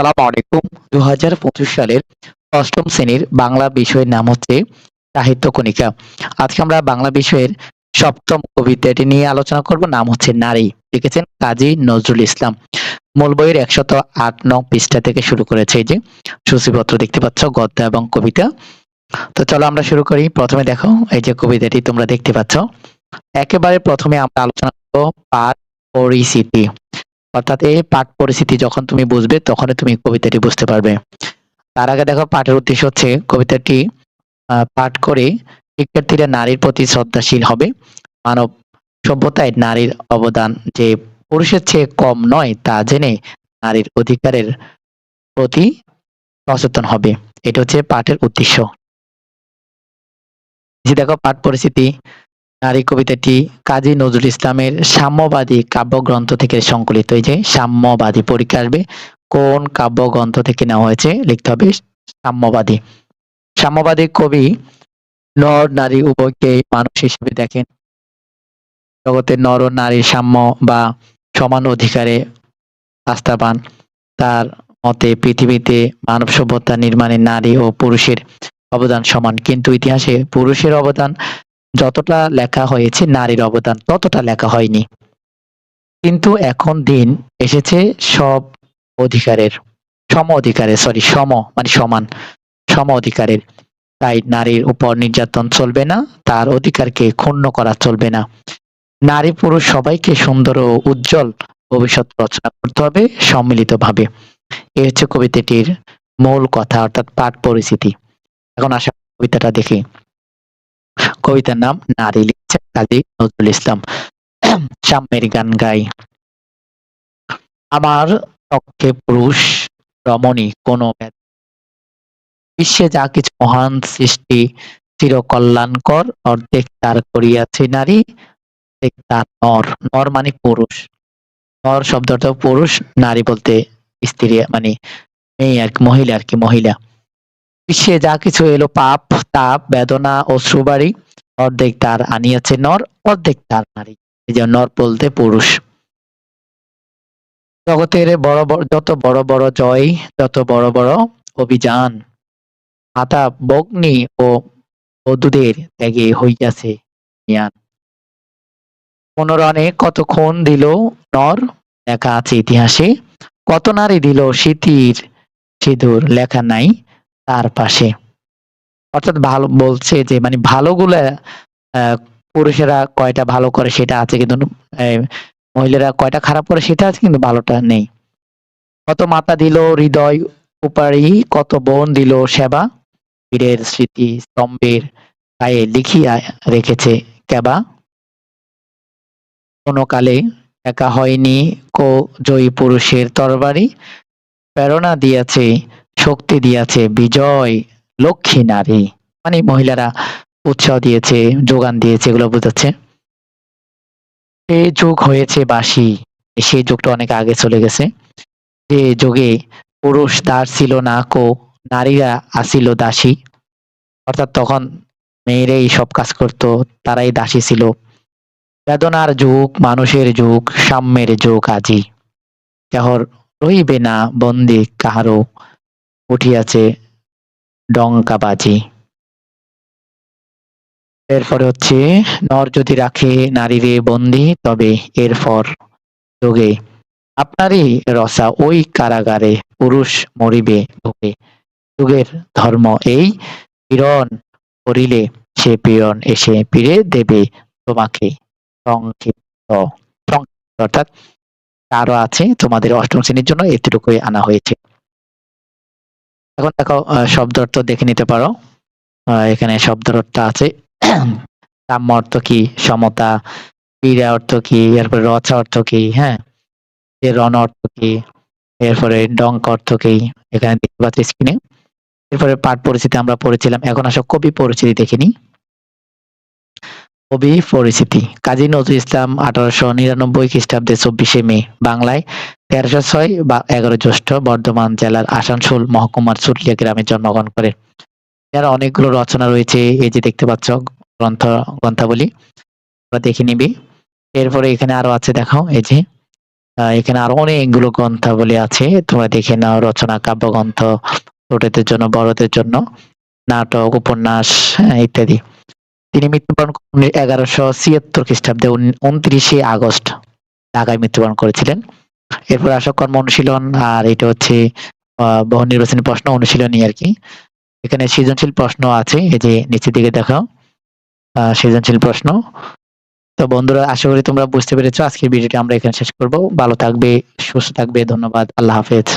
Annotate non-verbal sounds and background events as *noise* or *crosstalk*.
আসসালামু আলাইকুম। দু হাজার পঁচিশ সালের অষ্টম শ্রেণির বাংলা বিষয়ের নাম হচ্ছে সাহিত্য কণিকা। আজকে আমরা বাংলা বিষয়ের সপ্তম কবিতাটি নিয়ে আলোচনা করব, নাম হচ্ছে নারী। লিখেছেন কাজী নজরুল ইসলাম। মূল বইয়ের একশত আট নং পৃষ্ঠা থেকে শুরু করেছে এই যে সূচিপত্র দেখতে পাচ্ছ, গদ্য এবং কবিতা। তো চলো আমরা শুরু করি। প্রথমে দেখো এই যে কবিতাটি তোমরা দেখতে পাচ্ছ। একেবারে প্রথমে আমরা আলোচনা করব পাঠ পরিচিতি। অর্থাৎ এই পাঠ পরিস্থিতি যখন তুমি বুঝবে, তখনই তুমি কবিতাটি বুঝতে পারবে। তার আগে দেখো, পাঠের উদ্দেশ্য হচ্ছে কবিতাটি পাঠ করে শিক্ষার্থীরা নারীর প্রতি শ্রদ্ধাশীল হবে। মানব সভ্যতায় নারীর অবদান যে পুরুষের চেয়ে কম নয়, তা জেনে নারীর অধিকারের প্রতি সচেতন হবে। এটা হচ্ছে পাঠের উদ্দেশ্য। দেখো, পাঠ পরিস্থিতি নারী কবিতাটি কাজী নজরুল ইসলামের সাম্যবাদী কাব্যগ্রন্থ থেকে সংকলিত। এই যে সাম্যবাদী পরীক্ষা আসবে, কোন কাব্যগ্রন্থ থেকে নেওয়া হয়েছে লিখতে হবে সাম্যবাদী। সাম্যবাদী কবি নর নারী উভয়কে মানুষ হিসেবে দেখেন। জগতের নর ও নারীর সাম্য বা সমান অধিকারে আস্থাবান। তার মতে পৃথিবীতে মানব সভ্যতা নির্মাণে নারী ও পুরুষের অবদান সমান। কিন্তু ইতিহাসে পুরুষের অবদান যতটা লেখা হয়েছে নারীর অবদান, ততটা লেখা হয়নি। কিন্তু এখন দিন এসেছে সব অধিকারের, সম অধিকারের সরি সম মানে সমান, সম অধিকারের। তাই নারীর উপর নির্যাতন চলবে না, তার অধিকারকে ক্ষুণ্ণ করা চলবে না। নারী পুরুষ সবাইকে সুন্দর ও উজ্জ্বল ভবিষ্যৎ রচনা করতে হবে সম্মিলিতভাবে। এই হচ্ছে কবিতাটির মূল কথা, অর্থাৎ পাঠ পরিস্থিতি এখন আসা কবিতাটা দেখি। কবিতার নাম নারী লিখছেন কাজী নজরুল ইসলাম। সাম্যের গান গাই। আমার পক্ষে পুরুষ, রমণী কোনো বিশ্বে যা কিছু মহান সৃষ্টি চির কল্যাণকর অর্ধেক তার করিয়াছে নারী, অর্ধেক তার নর। নর মানে পুরুষ। নর শব্দটা পুরুষ, নারী বলতে স্ত্রী মানে মেয়ে আর কি, মহিলা আর কি, মহিলা। বিশ্বে যা কিছু এলো পাপ, তাপ, বেদনা অশ্রুবাড়ি অর্ধেক তার আনিয়াছে নর, অর্ধেক তার নারী। এই যে নর বলতে পুরুষ। জগতের বড় বড়, যত বড় বড় জয়, যত বড় বড় অভিযান, মাতা বগ্নি ও বধূদের ত্যাগে হইয়াছে জ্ঞান। মনোরণে কত খুন দিল নর? লেখা আছে ইতিহাসে। কত নারী দিল স্মৃতির সিঁদুর? লেখা নাই তার পাশে। অর্থাৎ ভালো বলছে যে মানে ভালোগুলা পুরুষেরা কয়টা ভালো করে সেটা আছে, কিন্তু মহিলারা কয়টা খারাপ করে সেটা আছে, কিন্তু ভালোটা নেই। কত মাতা দিল হৃদয় উপারি কত বোন দিল সেবা বীরের স্মৃতি স্তম্ভের গায়ে লিখিয়া রেখেছে কেবা। কোনো কালে একা হয়নি কো জয়ী পুরুষের তরবারি, প্রেরণা দিয়াছে, শক্তি দিয়াছে, বিজয় লক্ষ্মী নারী। মানে মহিলারা উৎসাহ দিয়েছে, যোগান দিয়েছে, এগুলো বোঝাচ্ছে। সে যুগ হয়েছে বাসি সেই যুগটা অনেক আগে চলে গেছে। যে যুগে পুরুষ দাস ছিল না, কো নারীরা আসিল দাসী। অর্থাৎ তখন মেয়েরাই সব কাজ করত, তারাই দাসী ছিল। বেদনার যুগ, মানুষের যুগ, সাম্যের যুগ আজি। কেহর রইবে না বন্দি, কাহারও উঠিয়াছে ডঙ্কাবাজি এরপরে হচ্ছে নর যদি রাখে নারীরে বন্দি, তবে এরপর যোগে আপনারই রসা ওই কারাগারে পুরুষ মরিবে ঢুকে যুগের ধর্ম এই, পীড়ন করিলে সে পীড়ন এসে ফিরে দেবে তোমাকে। সংক্ষিপ্ত। সংক্ষিপ্ত অর্থাৎ আরও আছে তোমাদের অষ্টম শ্রেণির জন্য এতটুকুই আনা হয়েছে। এখন দেখো শব্দ অর্থ দেখে নিতে পারো। এখানে শব্দ অর্থ আছে। *clears throat* সাম্য অর্থ কি? সমতা। ক্রীড়া অর্থ কি? এরপরে রচা অর্থ কি? হ্যাঁ। রণ অর্থ কি? এরপরে ডঙ্ক অর্থ কি? এখানে দেখতে পাচ্ছি স্ক্রিনে এরপরে পাঠ পরিচিতি আমরা পড়েছিলাম। এখন আসো কবি পরিচিতি দেখিনি কবি পরিচিতি। কাজী নজরুল ইসলাম আঠারোশো নিরানব্বই খ্রিস্টাব্দে চব্বিশে মে বাংলায় তেরোশো ছয় বা এগারো জ্যৈষ্ঠ বর্ধমান জেলার আসানসোল মহকুমার চুটলিয়া গ্রামে জন্মগ্রহণ করেন যার অনেকগুলো রচনা রয়েছে এই যে দেখতে পাচ্ছ গ্রন্থ গ্রন্থাবলী। আমরা দেখে নিবি। এরপরে এখানে আরও আছে দেখো এই যে এখানে আরও অনেকগুলো গ্রন্থাবলী আছে। তোমরা দেখে নাও রচনা কাব্যগ্রন্থ ছোটদের জন্য বড়দের জন্য নাটক উপন্যাস হ্যাঁ, ইত্যাদি। তিনি মৃত্যুবরণ করেন এগারোশো ছিয়াত্তর খ্রিস্টাব্দে উনত্রিশে আগস্ট ঢাকায় মৃত্যুবরণ করেছিলেন। এরপর আসো কর্ম অনুশীলন আর এটা হচ্ছে বহু নির্বাচনী প্রশ্ন অনুশীলনী আর কি। এখানে সৃজনশীল প্রশ্ন আছে, এই যে নিচের দিকে দেখাও। সৃজনশীল প্রশ্ন। তো বন্ধুরা, আশা করি তোমরা বুঝতে পেরেছ। আজকের ভিডিওটি আমরা এখানে শেষ করব। ভালো থাকবে, সুস্থ থাকবে। ধন্যবাদ। আল্লাহ হাফেজ।